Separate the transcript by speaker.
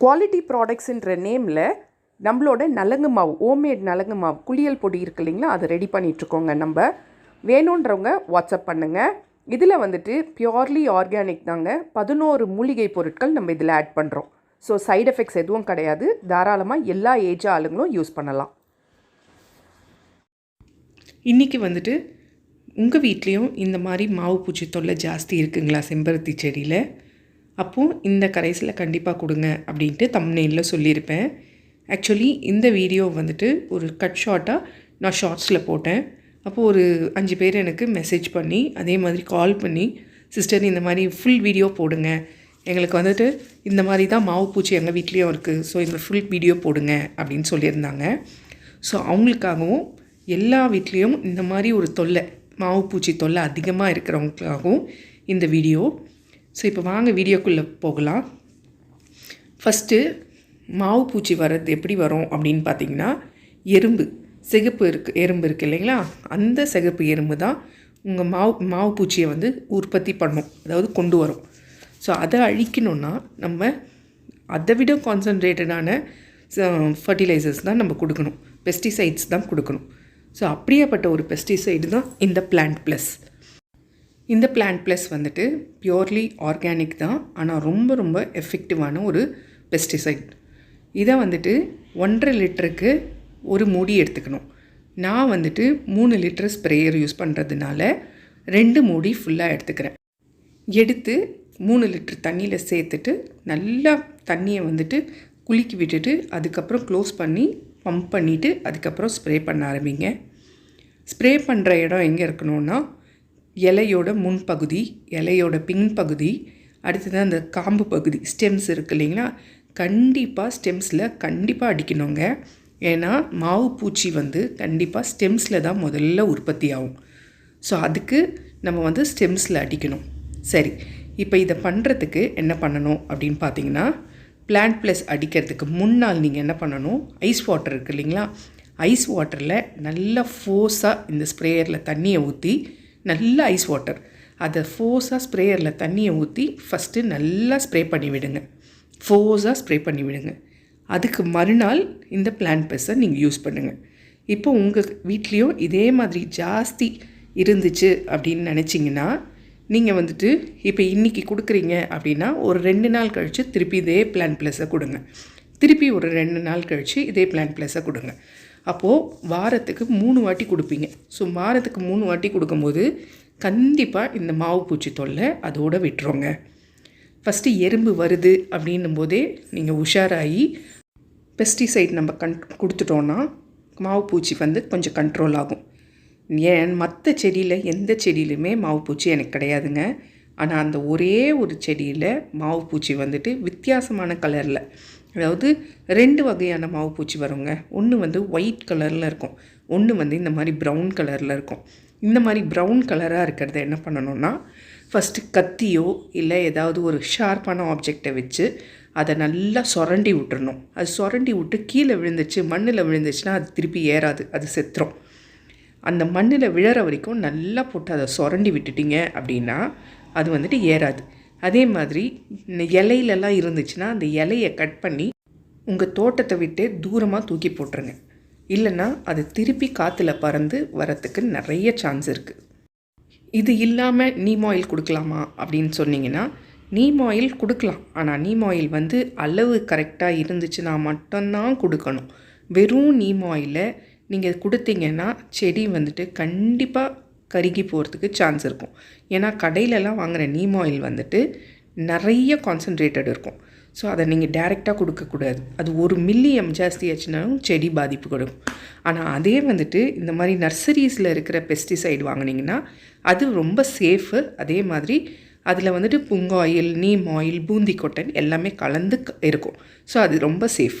Speaker 1: Quality ப்ராடக்ட்ஸுன்ற நேமில் நம்மளோட நலங்கு மாவு ஹோம்மேட் நலங்கு மாவு குளியல் பொடி இருக்கு இல்லைங்களா? அதை ரெடி பண்ணிகிட்ருக்கோங்க நம்ம. வேணுன்றவங்க வாட்ஸ்அப் பண்ணுங்கள் இதில் வந்துட்டு பியோர்லி ஆர்கானிக் தாங்க. பதினோரு மூலிகை பொருட்கள் நம்ம இதில் ஆட் பண்ணுறோம் ஸோ சைடு எஃபெக்ட்ஸ் எதுவும் கிடையாது. தாராளமாக எல்லா ஏஜ் ஆளுங்களும் யூஸ் பண்ணலாம். இன்றைக்கி வந்துட்டு உங்கள் வீட்லேயும் இந்த மாதிரி மாவு பூச்சி தொல்லை ஜாஸ்தி இருக்குங்களா? செம்பருத்தி செடியில்? அப்போது இந்த கரைசலை கண்டிப்பாக கொடுங்க அப்படின்ட்டு தம்னெயிலில் சொல்லியிருப்பேன். ஆக்சுவலி இந்த வீடியோ வந்துட்டு ஒரு கட் ஷார்ட்டாக நான் ஷார்ட்ஸில் போட்டேன். அப்போது ஒரு அஞ்சு பேர் எனக்கு மெசேஜ் பண்ணி அதே மாதிரி கால் பண்ணி சிஸ்டர் இந்த மாதிரி ஃபுல் வீடியோ போடுங்க. எங்களுக்கு வந்துட்டு இந்த மாதிரி தான் மாவு பூச்சி எங்கள் வீட்லேயும் இருக்குது ஸோ இந்த ஃபுல் வீடியோ போடுங்க அப்படின்னு சொல்லியிருந்தாங்க. ஸோ அவங்களுக்காகவும் எல்லா வீட்லேயும் இந்த மாதிரி ஒரு தொல்லை மாவு பூச்சி தொல்லை அதிகமாக இருக்கிறவங்களுக்காகவும் இந்த வீடியோ ஸோ இப்போ வாங்க வீடியோக்குள்ளே போகலாம். ஃபஸ்ட்டு மாவு பூச்சி வர்றது எப்படி வரும் அப்படின்னு பார்த்தீங்கன்னா எறும்பு சிகப்பு இருக்கு எறும்பு இருக்குது இல்லைங்களா? அந்த சிகப்பு எறும்பு தான் உங்கள் மாவு மாவு பூச்சியை வந்து உற்பத்தி பண்ணும் அதாவது கொண்டு வரும். ஸோ அதை அழிக்கணும்னா நம்ம அதை விட கான்சன்ட்ரேட்டடான ஃபர்டிலைசர்ஸ் தான் நம்ம கொடுக்கணும். பெஸ்டிசைட்ஸ் தான் கொடுக்கணும். ஸோ அப்படியேப்பட்ட ஒரு பெஸ்டிசைடு தான் இந்த பிளான்ட் ப்ளஸ் இந்த பிளான்ட் ப்ளஸ் வந்துட்டு பியோர்லி ஆர்கானிக் தான் ஆனால் ரொம்ப ரொம்ப எஃபெக்டிவான ஒரு பெஸ்டிசைட் இதை வந்துட்டு ஒன்றரை லிட்டருக்கு ஒரு மூடி எடுத்துக்கணும். நான் வந்துட்டு மூணு லிட்டர் ஸ்ப்ரேயர் யூஸ் பண்ணுறதுனால ரெண்டு மூடி ஃபுல்லாக எடுத்துக்கிறேன். எடுத்து மூணு லிட்டர் தண்ணியில் சேர்த்துட்டு நல்லா தண்ணியை வந்துட்டு குலுக்கி விட்டுட்டு அதுக்கப்புறம் க்ளோஸ் பண்ணி பம்ப் பண்ணிவிட்டு அதுக்கப்புறம் ஸ்ப்ரே பண்ண ஆரம்பிங்க. ஸ்ப்ரே பண்ணுற இடம் எங்கே இருக்கணும்னா இலையோட முன்பகுதி இலையோட பின்பகுதி அடுத்தது அந்த காம்பு பகுதி ஸ்டெம்ஸ் இருக்கு இல்லைங்களா? கண்டிப்பாக ஸ்டெம்ஸில் கண்டிப்பாக அடிக்கணுங்க. ஏன்னா மாவு பூச்சி வந்து கண்டிப்பாக ஸ்டெம்ஸில் தான் முதல்ல உற்பத்தி ஆகும். ஸோ அதுக்கு நம்ம வந்து ஸ்டெம்ஸில் அடிக்கணும். சரி இப்போ இதை பண்ணுறதுக்கு என்ன பண்ணணும் அப்படின்னு பார்த்தீங்கன்னா பிளான்ட் ப்ளஸ் அடிக்கிறதுக்கு முன்னால் நீங்கள் என்ன பண்ணணும்? ஐஸ் வாட்டர் இருக்குது இல்லைங்களா? ஐஸ் வாட்டரில் நல்லா ஃபோர்ஸாக இந்த ஸ்ப்ரேயரில் தண்ணியை ஊற்றி நல்ல ஐஸ் வாட்டர் அதை ஃபோர்ஸாக ஸ்ப்ரேயரில் தண்ணியை ஊற்றி ஃபஸ்ட்டு நல்லா ஸ்ப்ரே பண்ணி விடுங்க. ஃபோர்ஸாக ஸ்ப்ரே பண்ணி விடுங்க. அதுக்கு மறுநாள் இந்த பிளான்ட் பெஸ்ஸை நீங்கள் யூஸ் பண்ணுங்கள் இப்போ உங்கள் வீட்லேயும் இதே மாதிரி ஜாஸ்தி இருந்துச்சு அப்படின்னு நினச்சிங்கன்னா நீங்கள் வந்துட்டு இப்போ இன்றைக்கி கொடுக்குறீங்க அப்படின்னா ஒரு ரெண்டு நாள் கழித்து திருப்பி இதே பிளான் ப்ளஸை கொடுங்க. திருப்பி ஒரு ரெண்டு நாள் கழித்து இதே பிளான் ப்ளஸை கொடுங்க. அப்போது வாரத்துக்கு மூணு வாட்டி கொடுப்பீங்க. ஸோ வாரத்துக்கு மூணு வாட்டி கொடுக்கும்போது கண்டிப்பாக இந்த மாவு பூச்சி தொல்லை அதோடு விட்டுருங்க. ஃபஸ்ட்டு எறும்பு வருது அப்படின்னும் போதே நீங்கள் உஷாராகி பெஸ்டிசைட் நம்ம கன் கொடுத்துட்டோன்னா மாவு பூச்சி வந்து கொஞ்சம் கண்ட்ரோல் ஆகும். ஏன்? மற்ற செடியில் எந்த செடியிலுமே மாவு பூச்சி எனக்கு கிடையாதுங்க. ஆனால் அந்த ஒரே ஒரு செடியில் மாவு பூச்சி வந்துட்டு வித்தியாசமான கலரில் அதாவது ரெண்டு வகையான மாவு பூச்சி வருங்க. ஒன்று வந்து ஒயிட் கலரில் இருக்கும். ஒன்று வந்து இந்த மாதிரி ப்ரௌன் கலரில் இருக்கும். இந்த மாதிரி ப்ரௌன் கலராக இருக்கிறத என்ன பண்ணணும்னா ஃபஸ்ட்டு கத்தியோ இல்லை ஏதாவது ஒரு ஷார்ப்பான ஆப்ஜெக்டை வச்சு அதை நல்லா சுரண்டி விட்டுறணும். அது சுரண்டி விட்டு கீழே விழுந்துச்சு மண்ணில் விழுந்துச்சுன்னா அது திருப்பி ஏறாது அது செத்துரும். அந்த மண்ணில் விழற வரைக்கும் நல்லா போட்டு அதை சுரண்டி விட்டுட்டீங்க அப்படின்னா அது வந்துட்டு ஏறாது. அதே மாதிரி இந்த இலையிலலாம் இருந்துச்சுன்னா அந்த இலையை கட் பண்ணி உங்கள் தோட்டத்தை விட்டு தூரமாக தூக்கி போட்டுருங்க. இல்லைன்னா அது திருப்பி காற்றுல பறந்து வரத்துக்கு நிறைய சான்ஸ் இருக்குது இது இல்லாமல் நீம் ஆயில் கொடுக்கலாமா அப்படின்னு சொன்னீங்கன்னா நீம் ஆயில் கொடுக்கலாம். ஆனால் நீம் ஆயில் வந்து அளவு கரெக்டாக இருந்துச்சுன்னா மட்டும்தான் கொடுக்கணும். வெறும் நீம் ஆயிலை நீங்கள் கொடுத்தீங்கன்னா செடி வந்துட்டு கண்டிப்பாக கருகி போகிறதுக்கு சான்ஸ் இருக்கும். ஏன்னா கடையிலலாம் வாங்குகிற நீம் ஆயில் வந்துட்டு நிறைய கான்சன்ட்ரேட்டட் இருக்கும். ஸோ அதை நீங்கள் டைரெக்டாக கொடுக்கக்கூடாது. அது ஒரு மில்லியம் ஜாஸ்தி ஆச்சுனாலும் செடி பாதிப்பு கொடுக்கும். ஆனால் அதே வந்துட்டு இந்த மாதிரி நர்சரிஸில் இருக்கிற பெஸ்டிசைடு வாங்கினீங்கன்னா அது ரொம்ப சேஃபு அதே மாதிரி அதில் வந்துட்டு புங்காயில் நீம் ஆயில் பூந்தி கொட்டன் எல்லாமே கலந்து க- இருக்கும். ஸோ அது ரொம்ப சேஃப்